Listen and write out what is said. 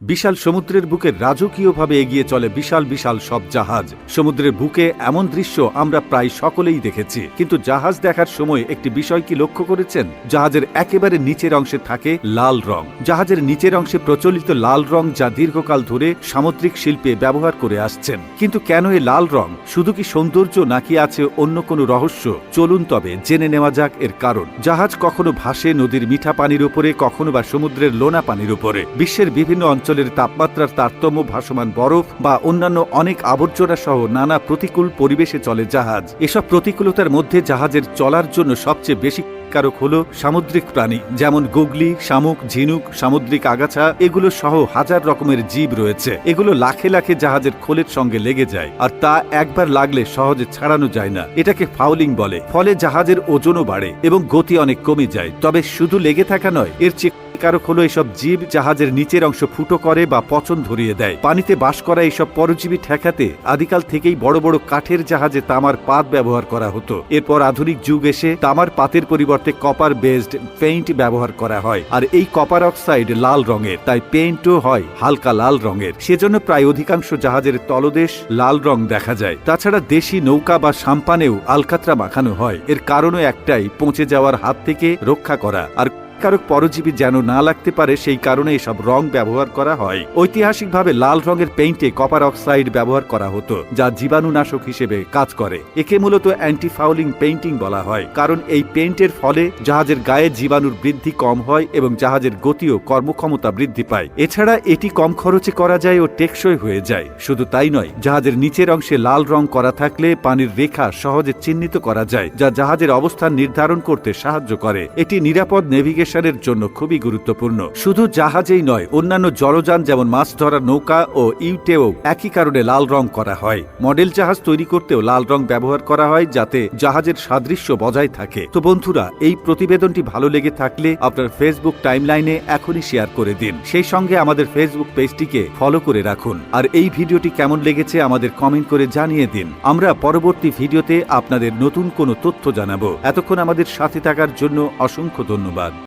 বিশাল সমুদ্রের বুকে রাজকীয়ভাবে এগিয়ে চলে বিশাল বিশাল সব জাহাজ। সমুদ্রের বুকে এমন দৃশ্য আমরা প্রায় সকলেই দেখেছি। কিন্তু জাহাজ দেখার সময় একটি বিষয় কি লক্ষ্য করেছেন? জাহাজের একেবারে নিচের অংশে থাকে লাল রং। জাহাজের নিচের অংশে প্রচলিত লাল রং যা দীর্ঘকাল ধরে সামুদ্রিক শিল্পে ব্যবহার করে আসছেন। কিন্তু কেন এ লাল রং? শুধু কি সৌন্দর্য নাকি আছে অন্য কোনো রহস্য? চলুন তবে জেনে নেওয়া যাক এর কারণ। জাহাজ কখনো ভাসে নদীর মিঠা পানির উপরে, কখনো বা সমুদ্রের লোনা পানির উপরে। বিশ্বের বিভিন্ন অঞ্চলের তাপমাত্রার তারতম্য, ভাসমান বরফ বা অন্যান্য অনেক আবর্জনা সহ নানা প্রতিকূল পরিবেশে চলে জাহাজ। এসব প্রতিকূলতার মধ্যে জাহাজের চলার জন্য সবচেয়ে বেশি কারক হল সামুদ্রিক প্রাণী, যেমন গুগলি, শামুক, ঝিনুক, সামুদ্রিক আগাছা, এগুলো সহ হাজার রকমের জীব রয়েছে। এগুলো লাখে লাখে জাহাজের খোলের সঙ্গে লেগে যায়, আর তা একবার লাগলে সহজে ছাড়ানো যায় না। এটাকে ফাউলিং বলে। ফলে জাহাজের ওজনও বাড়ে এবং গতি অনেক কমে যায়। তবে শুধু লেগে থাকা নয়, এর চেয়ে কারক হলো এসব জীব জাহাজের নিচের অংশ ফুটো করে বা পচন ধরিয়ে দেয়। পানিতে বাস করা এইসব পরজীবী ঠেকাতে আদিকাল থেকেই বড় বড় কাঠের জাহাজে তামার পাত ব্যবহার করা হতো। এরপর আধুনিক যুগ এসে তামার পাতের পরিবর্তে কপার বেসড পেইন্ট ব্যবহার করা হয়। আর এই কপার অক্সাইড লাল রঙের, তাই পেইন্টও হয় হালকা লাল রঙের। সেজন্য প্রায় অধিকাংশ জাহাজের তলদেশ লাল রং দেখা যায়। তাছাড়া দেশি নৌকা বা সাম্পানেও আলকাতরা মাখানো হয়। এর কারণও একটাই, পচে যাওয়ার হাত থেকে রক্ষা করা। আর কারক পরজীবী যেন না লাগতে পারে, সেই কারণে এসব রং ব্যবহার করা হয়। ঐতিহাসিকভাবে লাল রঙের পেইন্টে কপার অক্সাইড ব্যবহার করা হতো, যা জীবাণুনাশক হিসেবে কাজ করে। একে মূলত অ্যান্টি ফাউলিং পেইন্টিং বলা হয়, কারণ এই পেইন্টের ফলে জাহাজের গায়ে জীবাণুর বৃদ্ধি কম হয় এবং জাহাজের গতিও কর্মক্ষমতা বৃদ্ধি পায়। এছাড়া এটি কম খরচে করা যায় ও টেকসই হয়ে যায়। শুধু তাই নয়, জাহাজের নিচের অংশে লাল রং করা থাকলে পানির রেখা সহজে চিহ্নিত করা যায়, যা জাহাজের অবস্থান নির্ধারণ করতে সাহায্য করে। এটি নিরাপদ নেভিগেশনের জন্য খুবই গুরুত্বপূর্ণ। শুধু জাহাজেই নয়, অন্যান্য জলযান যেমন মাছ ধরা নৌকা ও ইউটেও একই কারণে লাল রং করা হয়। মডেল জাহাজ তৈরি করতেও লাল রং ব্যবহার করা হয় যাতে জাহাজের সাদৃশ্য বজায় থাকে। তো বন্ধুরা, এই প্রতিবেদনটি ভালো লেগে থাকলে আপনার ফেসবুক টাইমলাইনে এখনই শেয়ার করে দিন। সেই সঙ্গে আমাদের ফেসবুক পেজটিকে ফলো করে রাখুন। আর এই ভিডিওটি কেমন লেগেছে আমাদের কমেন্ট করে জানিয়ে দিন। আমরা পরবর্তী ভিডিওতে আপনাদের নতুন কোনো তথ্য জানাব। এতক্ষণ আমাদের সাথে থাকার জন্য অসংখ্য ধন্যবাদ।